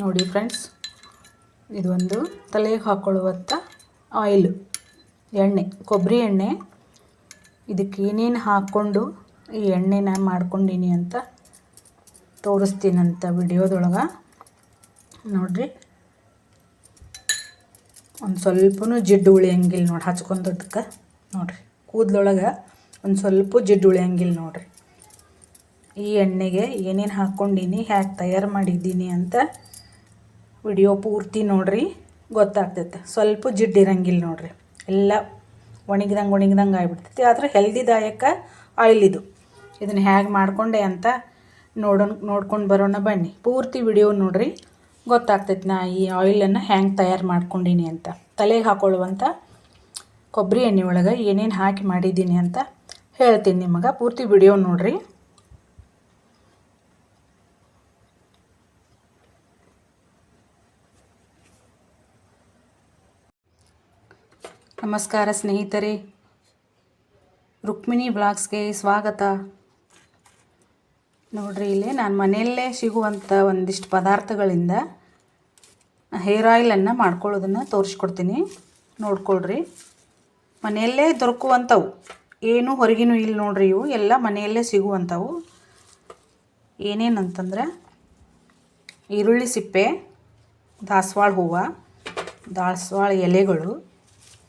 ನೋಡಿ ಫ್ರೆಂಡ್ಸ್ ಇದೊಂದು ತಲೆಗೆ ಹಾಕ್ಕೊಳ್ಳುವಂಥ ಆಯಿಲ್ ಎಣ್ಣೆ, ಕೊಬ್ಬರಿ ಎಣ್ಣೆ. ಇದಕ್ಕೆ ಏನೇನು ಹಾಕ್ಕೊಂಡು ಈ ಎಣ್ಣೆನ ಮಾಡ್ಕೊಂಡೀನಿ ಅಂತ ತೋರಿಸ್ತೀನಂತ ವಿಡಿಯೋದೊಳಗೆ. ನೋಡಿರಿ, ಒಂದು ಸ್ವಲ್ಪನೂ ಜಿಡ್ಡು ಉಳಿಯಂಗಿಲ್ಲ ನೋಡಿ ಹಚ್ಕೊಂಡದಕ್ಕೆ ನೋಡಿರಿ, ಕೂದಲೊಳಗೆ ಒಂದು ಸ್ವಲ್ಪ ಜಿಡ್ಡು ಉಳಿಯಂಗಿಲ್ಲ ನೋಡಿರಿ. ಈ ಎಣ್ಣೆಗೆ ಏನೇನು ಹಾಕ್ಕೊಂಡೀನಿ ಹ್ಯಾಗೆ ತಯಾರು ಮಾಡಿದ್ದೀನಿ ಅಂತ ವಿಡಿಯೋ ಪೂರ್ತಿ ನೋಡ್ರಿ, ಗೊತ್ತಾಗ್ತೈತೆ. ಸ್ವಲ್ಪ ಜಿಡ್ಡಿರಂಗಿಲ್ಲ ನೋಡ್ರಿ. ಎಲ್ಲ ಒಣಗಿದಂಗೆ ಒಣಗಿದಂಗೆ ಆಗಿಬಿಡ್ತೈತಿ. ಆದರೆ ಹೆಲ್ದಿದಾಯಕ ಆಯಿಲ್ ಇದು. ಇದನ್ನು ಹೇಗೆ ಮಾಡಿಕೊಂಡೆ ಅಂತ ನೋಡೋಣ, ನೋಡ್ಕೊಂಡು ಬರೋಣ ಬನ್ನಿ. ಪೂರ್ತಿ ವಿಡಿಯೋ ನೋಡ್ರಿ, ಗೊತ್ತಾಗ್ತೈತೆ ನಾ ಈ ಆಯಿಲನ್ನು ಹ್ಯಾಂಗೆ ತಯಾರು ಮಾಡ್ಕೊಂಡೀನಿ ಅಂತ. ತಲೆಗೆ ಹಾಕೊಳ್ಳುವಂಥ ಕೊಬ್ಬರಿ ಎಣ್ಣೆ ಒಳಗೆ ಏನೇನು ಹಾಕಿ ಮಾಡಿದ್ದೀನಿ ಅಂತ ಹೇಳ್ತೀನಿ ನಿಮಗೆ. ಪೂರ್ತಿ ವಿಡಿಯೋ ನೋಡ್ರಿ. ನಮಸ್ಕಾರ ಸ್ನೇಹಿತರೆ. ರುಕ್ಮಿಣಿ ಬ್ಲಾಗ್ಸ್ಗೆ ಸ್ವಾಗತ. ನೋಡ್ರಿ, ಇಲ್ಲಿ ನಾನು ಮನೆಯಲ್ಲೇ ಸಿಗುವಂಥ ಒಂದಿಷ್ಟು ಪದಾರ್ಥಗಳಿಂದ ಹೇರ್ ಆಯಿಲನ್ನು ಮಾಡ್ಕೊಳ್ಳೋದನ್ನು ತೋರಿಸ್ಕೊಡ್ತೀನಿ. ನೋಡ್ಕೊಳ್ರಿ. ಮನೆಯಲ್ಲೇ ದೊರಕುವಂಥವು. ಏನು ಹೊರಗಿನೂ ಇಲ್ಲ ನೋಡ್ರಿ ಇವು. ಎಲ್ಲ ಮನೆಯಲ್ಲೇ ಸಿಗುವಂಥವು. ಏನೇನಂತಂದ್ರೆ, ಈರುಳ್ಳಿ ಸಿಪ್ಪೆ, ದಾಸವಾಳ ಹೂವು, ದಾಸವಾಳ ಎಲೆಗಳು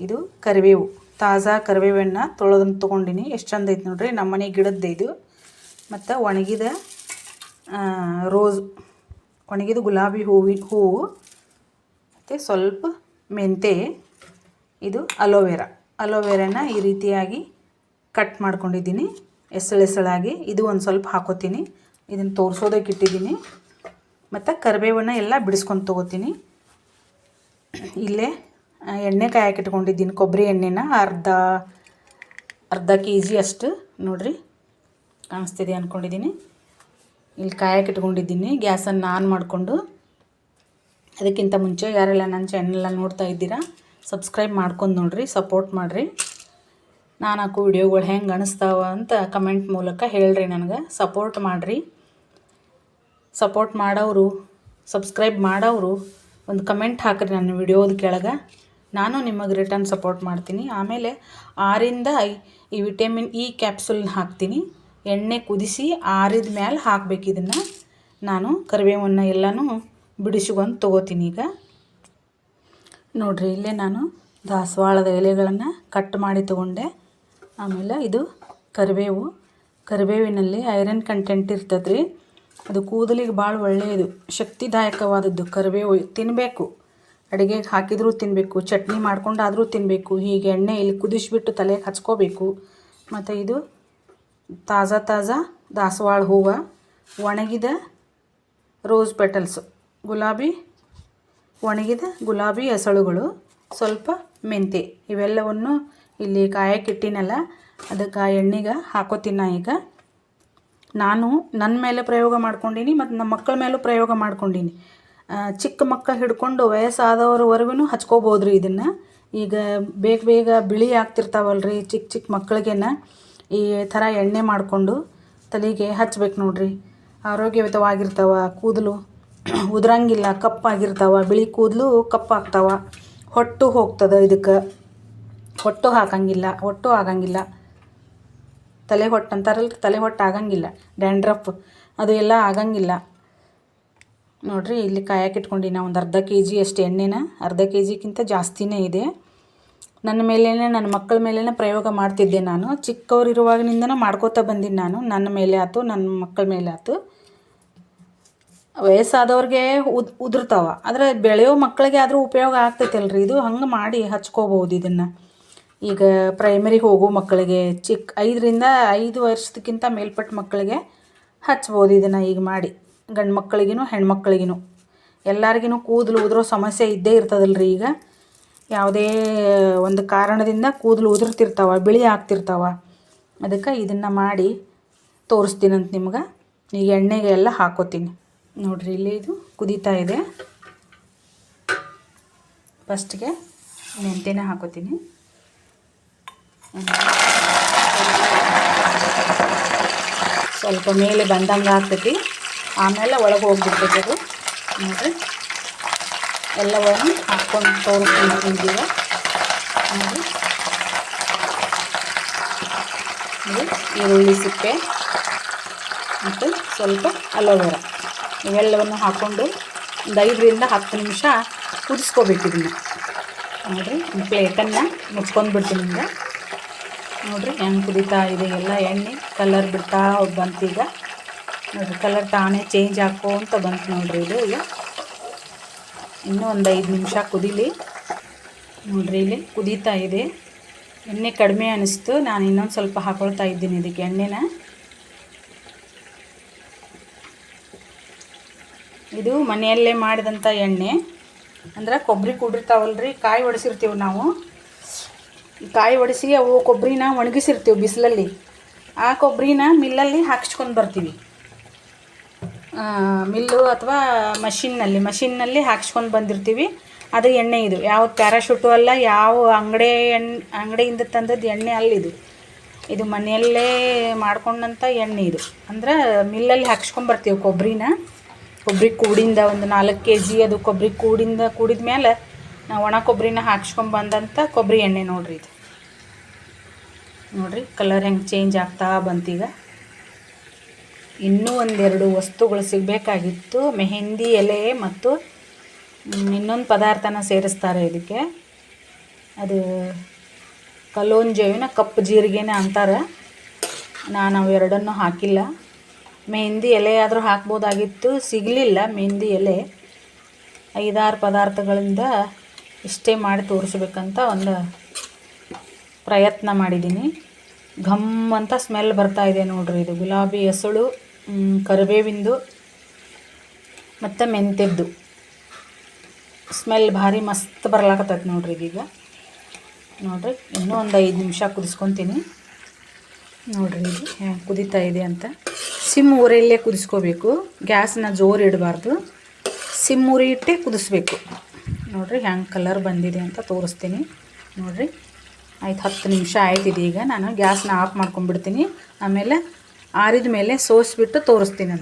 ಇದು ಕರಿಬೇವು, ತಾಜಾ ಕರಿಬೇವನ್ನ ತೊಳೆದನ್ನು ತೊಗೊಂಡಿನಿ. ಎಷ್ಟು ಚಂದ ಐತೆ ನೋಡ್ರಿ. ನಮ್ಮ ಮನೆ ಗಿಡದ್ದು ಇದು. ಮತ್ತು ಒಣಗಿದ ರೋಸ್, ಒಣಗಿದ ಗುಲಾಬಿ ಹೂವಿನ ಹೂವು, ಮತ್ತು ಸ್ವಲ್ಪ ಮೆಂತೆ, ಇದು ಅಲೋವೆರಾ. ಅಲೋವೆರಾನ ಈ ರೀತಿಯಾಗಿ ಕಟ್ ಮಾಡ್ಕೊಂಡಿದ್ದೀನಿ. ಎಸಳು ಇದು ಒಂದು ಸ್ವಲ್ಪ ಹಾಕೋತೀನಿ. ಇದನ್ನು ತೋರಿಸೋದಕ್ಕೆ ಇಟ್ಟಿದ್ದೀನಿ. ಮತ್ತು ಕರಿಬೇವನ್ನು ಎಲ್ಲ ಬಿಡಿಸ್ಕೊಂಡು ತೊಗೋತೀನಿ. ಇಲ್ಲೇ ಎಣ್ಣೆ ಕಾಯಕ್ಕೆ ಇಟ್ಕೊಂಡಿದ್ದೀನಿ ಕೊಬ್ಬರಿ ಎಣ್ಣೆನ ಅರ್ಧ ಅರ್ಧ ಕೆ ಜಿ ಅಷ್ಟು ನೋಡಿರಿ ಕಾಣಿಸ್ತಿದೆ ಅಂದ್ಕೊಂಡಿದ್ದೀನಿ ಇಲ್ಲಿ ಕಾಯಕ್ಕೆ ಇಟ್ಕೊಂಡಿದ್ದೀನಿ ಗ್ಯಾಸನ್ನು ಆನ್ ಮಾಡಿಕೊಂಡು ಅದಕ್ಕಿಂತ ಮುಂಚೆ ಯಾರೆಲ್ಲ ನನ್ನ ಚಾನೆಲ್ಲ ನೋಡ್ತಾ ಇದ್ದೀರಾ ಸಬ್ಸ್ಕ್ರೈಬ್ ಮಾಡ್ಕೊಂಡು ನೋಡಿರಿ ಸಪೋರ್ಟ್ ಮಾಡಿರಿ. ನಾನು ಹಾಕೋ ವಿಡಿಯೋಗಳು ಹೆಂಗೆ ಅನಿಸ್ತಾವ ಅಂತ ಕಮೆಂಟ್ ಮೂಲಕ ಹೇಳ್ರಿ ನನಗೆ. ಸಪೋರ್ಟ್ ಮಾಡಿರಿ. ಸಪೋರ್ಟ್ ಮಾಡೋರು ಸಬ್ಸ್ಕ್ರೈಬ್ ಮಾಡೋರು ಒಂದು ಕಮೆಂಟ್ ಹಾಕಿರಿ ನನ್ನ ವಿಡಿಯೋದ ಕೆಳಗೆ. ನಾನು ನಿಮಗೆ ರಿಟರ್ನ್ ಸಪೋರ್ಟ್ ಮಾಡ್ತೀನಿ. ಆಮೇಲೆ ಆರಿಂದ ಈ ವಿಟಮಿನ್ ಇ ಕ್ಯಾಪ್ಸುಲ್ನ ಹಾಕ್ತೀನಿ. ಎಣ್ಣೆ ಕುದಿಸಿ ಆರಿದ ಮೇಲೆ ಹಾಕ್ಬೇಕು ಇದನ್ನು. ನಾನು ಕರಿಬೇವನ್ನು ಎಲ್ಲನೂ ಬಿಡಿಸ್ಕೊಂಡು ತೊಗೋತೀನಿ ಈಗ. ನೋಡಿರಿ, ಇಲ್ಲೇ ನಾನು ದಾಸವಾಳದ ಎಲೆಗಳನ್ನು ಕಟ್ ಮಾಡಿ ತೊಗೊಂಡೆ. ಆಮೇಲೆ ಇದು ಕರಿಬೇವು. ಕರಿಬೇವಿನಲ್ಲಿ ಐರನ್ ಕಂಟೆಂಟ್ ಇರ್ತದ್ರಿ. ಅದು ಕೂದಲಿಗೆ ಭಾಳ ಒಳ್ಳೆಯದು. ಶಕ್ತಿದಾಯಕವಾದದ್ದು ಕರಿಬೇವು ತಿನ್ನಬೇಕು ಅಡುಗೆಗೆ ಹಾಕಿದರೂ ತಿನ್ನಬೇಕು ಚಟ್ನಿ ಮಾಡ್ಕೊಂಡಾದರೂ ತಿನ್ನಬೇಕು ಹೀಗೆ ಎಣ್ಣೆ ಇಲ್ಲಿ ಕುದಿಸಿಬಿಟ್ಟು ತಲೆಗೆ ಹಚ್ಕೋಬೇಕು. ಮತ್ತು ಇದು ತಾಜಾ ತಾಜಾ ದಾಸವಾಳ ಹೂವು, ಒಣಗಿದ ರೋಸ್ ಪೆಟಲ್ಸ್, ಗುಲಾಬಿ, ಒಣಗಿದ ಗುಲಾಬಿ ಹೆಸಳುಗಳು, ಸ್ವಲ್ಪ ಮೆಂತೆ, ಇವೆಲ್ಲವನ್ನು ಇಲ್ಲಿ ಕಾಯಕ್ಕಿಟ್ಟಿನಲ್ಲ ಅದಕ್ಕೆ ಆ ಎಣ್ಣೆಗೆ ಹಾಕೋತಿನ ಈಗ. ನಾನು ನನ್ನ ಮೇಲೆ ಪ್ರಯೋಗ ಮಾಡ್ಕೊಂಡೀನಿ, ಮತ್ತು ನಮ್ಮ ಮಕ್ಕಳ ಮೇಲೂ ಪ್ರಯೋಗ ಮಾಡ್ಕೊಂಡೀನಿ. ಚಿಕ್ಕ ಮಕ್ಕಳು ಹಿಡ್ಕೊಂಡು ವಯಸ್ಸಾದವ್ರವರೆಗೂ ಹಚ್ಕೋಬೋದು ರೀ ಇದನ್ನು. ಈಗ ಬೇಗ ಬೇಗ ಬಿಳಿ ಆಗ್ತಿರ್ತಾವಲ್ಲ ರೀ ಚಿಕ್ಕ ಚಿಕ್ಕ ಮಕ್ಕಳಿಗೆನ. ಈ ಥರ ಎಣ್ಣೆ ಮಾಡಿಕೊಂಡು ತಲೆಗೆ ಹಚ್ಬೇಕು ನೋಡ್ರಿ. ಆರೋಗ್ಯಯುತವಾಗಿರ್ತಾವ, ಕೂದಲು ಉದುರಂಗಿಲ್ಲ, ಕಪ್ಪಾಗಿರ್ತಾವ, ಬಿಳಿ ಕೂದಲು ಕಪ್ಪಾಗ್ತಾವ. ಹೊಟ್ಟು ಹೋಗ್ತದೆ ಇದಕ್ಕೆ. ಹೊಟ್ಟು ಹಾಕಂಗಿಲ್ಲ, ಹೊಟ್ಟು ಆಗಂಗಿಲ್ಲ. ತಲೆ ಹೊಟ್ಟು ಅಂತಾರಲ್ಲ ತಲೆ ಹೊಟ್ಟು ಆಗಂಗಿಲ್ಲ ಡ್ಯಾಂಡ್ರಫ್ ಅದು ಎಲ್ಲ ಆಗಂಗಿಲ್ಲ. ನೋಡಿರಿ, ಇಲ್ಲಿ ಕಾಯಕ್ಕೆ ಇಟ್ಕೊಂಡಿನ ಒಂದು ಅರ್ಧ ಕೆ ಜಿ ಅಷ್ಟು ಎಣ್ಣೆನ. ಅರ್ಧ ಕೆ ಜಿಗಿಂತ ಜಾಸ್ತಿನೇ ಇದೆ. ನನ್ನ ಮೇಲೇ ನನ್ನ ಮಕ್ಕಳ ಮೇಲೇ ಪ್ರಯೋಗ ಮಾಡ್ತಿದ್ದೆ ನಾನು. ಚಿಕ್ಕವರಿರುವಾಗಿನಿಂದನೂ ಮಾಡ್ಕೋತಾ ಬಂದೀನಿ ನಾನು. ನನ್ನ ಮೇಲೆ ಆಯ್ತು ನನ್ನ ಮಕ್ಕಳ ಮೇಲೆ ಆಯ್ತು ವಯಸ್ಸಾದವ್ರಿಗೆ ಉದ್, ಉದುರ್ತಾವ. ಆದರೆ ಬೆಳೆಯೋ ಮಕ್ಕಳಿಗೆ ಆದರೂ ಉಪಯೋಗ ಆಗ್ತೈತಲ್ರಿ. ಇದು ಹಂಗೆ ಮಾಡಿ ಹಚ್ಕೋಬೋದು ಇದನ್ನು. ಈಗ ಪ್ರೈಮರಿಗೆ ಹೋಗೋ ಮಕ್ಕಳಿಗೆ ಚಿಕ್ಕ ಐದರಿಂದ ಐದು ವರ್ಷದಕ್ಕಿಂತ ಮೇಲ್ಪಟ್ಟ ಮಕ್ಕಳಿಗೆ ಹಚ್ಬೋದು ಇದನ್ನು ಈಗ ಮಾಡಿ. ಗಂಡು ಮಕ್ಕಳಿಗೂ ಹೆಣ್ಮಕ್ಳಿಗೂ ಎಲ್ಲರಿಗೂ ಕೂದಲು ಉದುರೋ ಸಮಸ್ಯೆ ಇದ್ದೇ ಇರ್ತದಲ್ರಿ ಈಗ. ಯಾವುದೇ ಒಂದು ಕಾರಣದಿಂದ ಕೂದಲು ಉದುರ್ತಿರ್ತಾವೆ, ಬಿಳಿ ಆಗ್ತಿರ್ತಾವ. ಅದಕ್ಕೆ ಇದನ್ನು ಮಾಡಿ ತೋರಿಸ್ತೀನಂತ ನಿಮ್ಗೆ. ಈಗ ಎಣ್ಣೆಗೆ ಎಲ್ಲ ಹಾಕೋತೀನಿ. ನೋಡಿರಿ ಇಲ್ಲಿ ಇದು ಕುದೀತಾ ಇದೆ. ಫಸ್ಟ್ಗೆ ಮೆಂತೆನೇ ಹಾಕೋತೀನಿ. ಸ್ವಲ್ಪ ಮೇಲೆ ಬಂದಂಗೆ ಆಗ್ತೈತಿ ಆಮೇಲೆ ಒಳಗೆ ಹೋಗ್ಬಿಡ್ತೈತೆ ಅದು ನೋಡಿರಿ. ಎಲ್ಲವನ್ನು ಹಾಕ್ಕೊಂಡು ತೋರಿಸ್ತೀನಿ ಇದೀಗ ನೋಡಿ ಇದು ಈರುಳ್ಳಿ ಸಿಪ್ಪೆ ಮತ್ತು ಸ್ವಲ್ಪ ಅಲೋವೆರಾ. ಇವೆಲ್ಲವನ್ನು ಹಾಕ್ಕೊಂಡು ಒಂದು ಐದರಿಂದ ಹತ್ತು ನಿಮಿಷ ಕುದಿಸ್ಕೋಬೇಕು ಇದನ್ನು ನೋಡಿರಿ ಪ್ಲೇಟನ್ನು ಮುಚ್ಕೊಂಡು ಬಿಡ್ತೀನಿ ನೋಡಿರಿ, ಹೆಂಗೆ ಕುದೀತಾ ಇದೆ ಎಲ್ಲ ಎಣ್ಣೆ, ಕಲರ್ ಬಿಡ್ತಾ ಬಂತು ಈಗ. ನೋಡಿರಿ ಕಲರ್ ತಾನೇ ಚೇಂಜ್ ಹಾಕೋಂತ ಬಂತು ನೋಡಿರಿ ಇದು ಈಗ. ಇನ್ನೂ ಒಂದು ಐದು ನಿಮಿಷ ಕುದೀಲಿ. ನೋಡಿರಿ ಇಲ್ಲಿ ಕುದೀತಾ ಇದೆ. ಎಣ್ಣೆ ಕಡಿಮೆ ಅನ್ನಿಸ್ತು ನಾನು ಇನ್ನೊಂದು ಸ್ವಲ್ಪ ಹಾಕೊಳ್ತಾ ಇದ್ದೀನಿ ಇದಕ್ಕೆ ಎಣ್ಣೆನ. ಇದು ಮನೆಯಲ್ಲೇ ಮಾಡಿದಂಥ ಎಣ್ಣೆ. ಅಂದ್ರೆ ಕೊಬ್ಬರಿ ಕುಡಿರ್ತಾವಲ್ರಿ, ಕಾಯಿ ಒಡಿಸಿರ್ತೀವಿ ನಾವು. ಕಾಯಿ ಒಡಿಸಿ ಅವು ಕೊಬ್ಬರಿನ ಒಣಗಿಸಿರ್ತೀವಿ ಬಿಸಿಲಲ್ಲಿ. ಆ ಕೊಬ್ಬರಿನ ಮಿಲ್ಲಲ್ಲಿ ಹಾಕ್ಸ್ಕೊಂಡು ಬರ್ತೀವಿ. ಮಿಲ್ಲು ಅಥವಾ ಮಷಿನ್ನಲ್ಲಿ ಮಷಿನ್ನಲ್ಲಿ ಹಾಕ್ಸ್ಕೊಂಡು ಬಂದಿರ್ತೀವಿ. ಅದು ಎಣ್ಣೆ ಇದು. ಯಾವ ಪ್ಯಾರಾಶೂಟು ಅಲ್ಲ, ಯಾವ ಅಂಗಡಿ ಎಣ್ಣೆ ಅಂಗಡಿಯಿಂದ ತಂದದ್ದು ಎಣ್ಣೆ ಅಲ್ಲಿದು ಇದು. ಮನೆಯಲ್ಲೇ ಮಾಡ್ಕೊಂಡಂಥ ಎಣ್ಣೆ ಇದು. ಅಂದ್ರೆ ಮಿಲ್ಲಲ್ಲಿ ಹಾಕ್ಸ್ಕೊಂಬರ್ತೀವಿ ಕೊಬ್ಬರಿನ ಕೊಬ್ಬರಿ ಕೂಡಿಂದ ಒಂದು ನಾಲ್ಕು ಕೆ ಜಿ ಅದು ಕೊಬ್ಬರಿ ಕೂಡಿಂದ ಕೂಡಿದ ಮೇಲೆ ನಾವು ಒಣ ಕೊಬ್ಬರಿನ ಹಾಕ್ಸ್ಕೊಂಬಂದಂಥ ಕೊಬ್ಬರಿ ಎಣ್ಣೆ ನೋಡ್ರಿ ಇದು. ನೋಡಿರಿ ಕಲರ್ ಹೆಂಗೆ ಚೇಂಜ್ ಆಗ್ತಾ ಬಂತೀಗ. ಇನ್ನೂ ಒಂದೆರಡು ವಸ್ತುಗಳು ಸಿಗಬೇಕಾಗಿತ್ತು. ಮೆಹೆಂದಿ ಎಲೆ ಮತ್ತು ಇನ್ನೊಂದು ಪದಾರ್ಥನ ಸೇರಿಸ್ತಾರೆ ಇದಕ್ಕೆ. ಅದು ಕಲೋಂಜೇವಿನ ಕಪ್ಪು ಜೀರಿಗೆನೇ ಅಂತಾರೆ. ನಾನು ಅವೆರಡನ್ನೂ ಹಾಕಿಲ್ಲ. ಮೆಹಂದಿ ಎಲೆ ಆದರೂ ಹಾಕ್ಬೋದಾಗಿತ್ತು. ಸಿಗಲಿಲ್ಲ ಮೆಹಂದಿ ಎಲೆ. ಐದಾರು ಪದಾರ್ಥಗಳಿಂದ ಇಷ್ಟೇ ಮಾಡಿ ತೋರಿಸ್ಬೇಕಂತ ಒಂದು ಪ್ರಯತ್ನ ಮಾಡಿದ್ದೀನಿ. ಘಮ್ ಅಂತ ಸ್ಮೆಲ್ ಬರ್ತಾ ಇದೆ ನೋಡ್ರಿ ಇದು. ಗುಲಾಬಿ ಎಸಳು ಮ್, ಕರಿಬೇವಿಂದು, ಮತ್ತು ಮೆಂತ್ಯದ್ದು. ಸ್ಮೆಲ್ ಭಾರಿ ಮಸ್ತ್ ಬರ್ಲಾಕತ್ತೈತೆ ನೋಡ್ರಿ ಇದೀಗ. ನೋಡ್ರಿ, ಇನ್ನೂ ಒಂದು ಐದು ನಿಮಿಷ ಕುದಿಸ್ಕೊತೀನಿ. ನೋಡ್ರಿ ಇದು ಹೆಂಗೆ ಕುದೀತಾ ಇದೆ ಅಂತ. ಸಿಮ್ ಊರಲ್ಲೇ ಕುದಿಸ್ಕೋಬೇಕು. ಗ್ಯಾಸ್ನ ಜೋರು ಇಡಬಾರ್ದು. ಸಿಮ್ ಉರಿ ಇಟ್ಟೆ ಕುದಿಸ್ಬೇಕು. ನೋಡ್ರಿ, ಹ್ಯಾಂಗೆ ಕಲರ್ ಬಂದಿದೆ ಅಂತ ತೋರಿಸ್ತೀನಿ. ನೋಡ್ರಿ ಆಯ್ತು ಹತ್ತು ನಿಮಿಷ ಆಯ್ತಿದೆ ಈಗ. ನಾನು ಗ್ಯಾಸ್ನ ಆಫ್ ಮಾಡ್ಕೊಂಡ್ಬಿಡ್ತೀನಿ. ಆಮೇಲೆ ಆರಿದ ಮೇಲೆ ಸೋಸಿಬಿಟ್ಟು ತೋರಿಸ್ತೀನಿ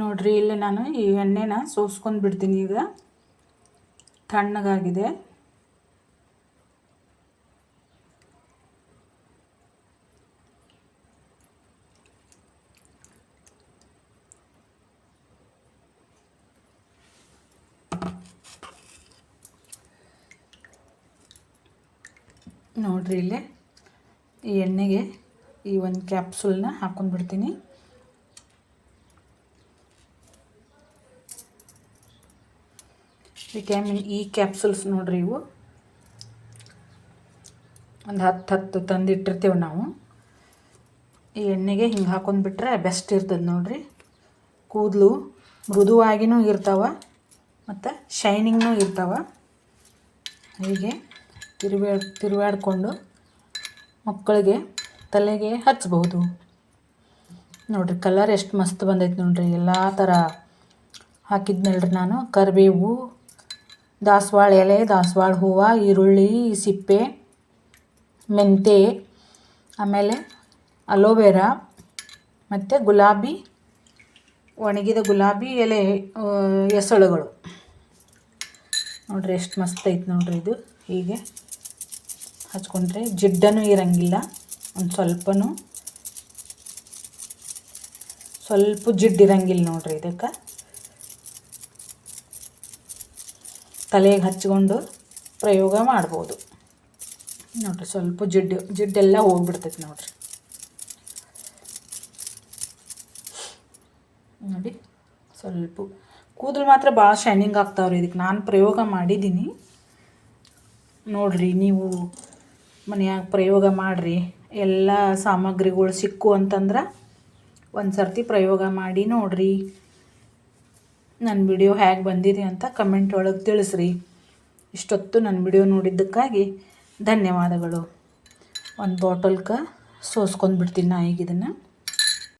ನೋಡ್ರಿ, ಇಲ್ಲಿ ನಾನು ಈ ಎಣ್ಣೆನ ಸೋಸ್ಕೊಂಡು ಬಿಡ್ತೀನಿ ಈಗ. ತಣ್ಣಗಾಗಿದೆ. ನೋಡ್ರಿ, ಇಲ್ಲಿ ಈ ಎಣ್ಣೆಗೆ ಈ ಒಂದು ಕ್ಯಾಪ್ಸೂಲ್ನ ಹಾಕ್ಕೊಂಡ್ಬಿಡ್ತೀನಿ ವಿಟಮಿನ್ ಇ ಕ್ಯಾಪ್ಸುಲ್ಸ್ ನೋಡ್ರಿ ಇವು. ಒಂದು ಹತ್ತು ಹತ್ತು ತಂದಿಟ್ಟಿರ್ತೇವೆ ನಾವು. ಈ ಎಣ್ಣೆಗೆ ಹಿಂಗೆ ಹಾಕೊಂಡ್ಬಿಟ್ರೆ ಬೆಸ್ಟ್ ಇರ್ತದೆ ನೋಡ್ರಿ. ಕೂದಲು ಮೃದುವಾಗಿನೂ ಇರ್ತಾವ ಮತ್ತು ಶೈನಿಂಗ್ನೂ ಇರ್ತಾವ. ಹೀಗೆ ತಿರುಗಾಡ್ ತಿರುಗಾಡಿಕೊಂಡು ಮಕ್ಕಳಿಗೆ ತಲೆಗೆ ಹಚ್ಚಬಹುದು ನೋಡ್ರಿ ಕಲರ್ ಎಷ್ಟು ಮಸ್ತ್ ಬಂದೈತೆ ನೋಡ್ರಿ. ಎಲ್ಲ ಥರ ಹಾಕಿದ್ನಲ್ರಿ ನಾನು ಕರಿಬೇವು ದಾಸವಾಳ ಎಲೆ, ದಾಸವಾಳ ಹೂವು, ಈರುಳ್ಳಿ, ಸಿಪ್ಪೆ, ಮೆಂತೆ, ಆಮೇಲೆ ಅಲೋವೆರಾ ಮತ್ತು ಗುಲಾಬಿ, ಒಣಗಿದ ಗುಲಾಬಿ ಎಲೆ ಎಸಳುಗಳು ನೋಡ್ರಿ ಎಷ್ಟು ಮಸ್ತ್ ಐತೆ ನೋಡ್ರಿ ಇದು. ಹೀಗೆ ಹಚ್ಕೊಂಡ್ರೆ ಜಿಡ್ಡನೂ ಇರಂಗಿಲ್ಲ, ಒಂದು ಸ್ವಲ್ಪನೂ. ಸ್ವಲ್ಪ ಜಿಡ್ಡು ಇರಂಗಿಲ್ಲ ನೋಡ್ರಿ ಇದಕ್ಕೆ. ತಲೆಗೆ ಹಚ್ಕೊಂಡು ಪ್ರಯೋಗ ಮಾಡ್ಬೋದು. ನೋಡ್ರಿ, ಸ್ವಲ್ಪ ಜಿಡ್ಡು, ಜಿಡ್ಡೆಲ್ಲ ಹೋಗ್ಬಿಡ್ತೈತಿ ನೋಡ್ರಿ. ನೋಡಿ, ಸ್ವಲ್ಪ ಕೂದಲು ಮಾತ್ರ ಭಾಳ ಶೈನಿಂಗ್ ಆಗ್ತಾವ್ರಿ ಇದಕ್ಕೆ. ನಾನು ಪ್ರಯೋಗ ಮಾಡಿದ್ದೀನಿ. ನೋಡ್ರಿ, ನೀವು ಮನೆಯಾಗ ಪ್ರಯೋಗ ಮಾಡಿರಿ. ಎಲ್ಲ ಸಾಮಗ್ರಿಗಳು ಸಿಕ್ಕು ಅಂತಂದ್ರೆ ಒಂದು ಸರ್ತಿ ಪ್ರಯೋಗ ಮಾಡಿ ನೋಡ್ರಿ. ನನ್ನ ವಿಡಿಯೋ ಹೇಗೆ ಬಂದಿದೆ ಅಂತ ಕಮೆಂಟ್ ಒಳಗೆ ತಿಳಿಸ್ರಿ. ಇಷ್ಟೊತ್ತು ನನ್ನ ವಿಡಿಯೋ ನೋಡಿದ್ದಕ್ಕಾಗಿ ಧನ್ಯವಾದಗಳು. ಒಂದು ಬಾಟಲ್ಗೆ ಸೋಸ್ಕೊಂಡ್ಬಿಡ್ತೀನಿ ನಾ ಈಗ ಇದನ್ನು.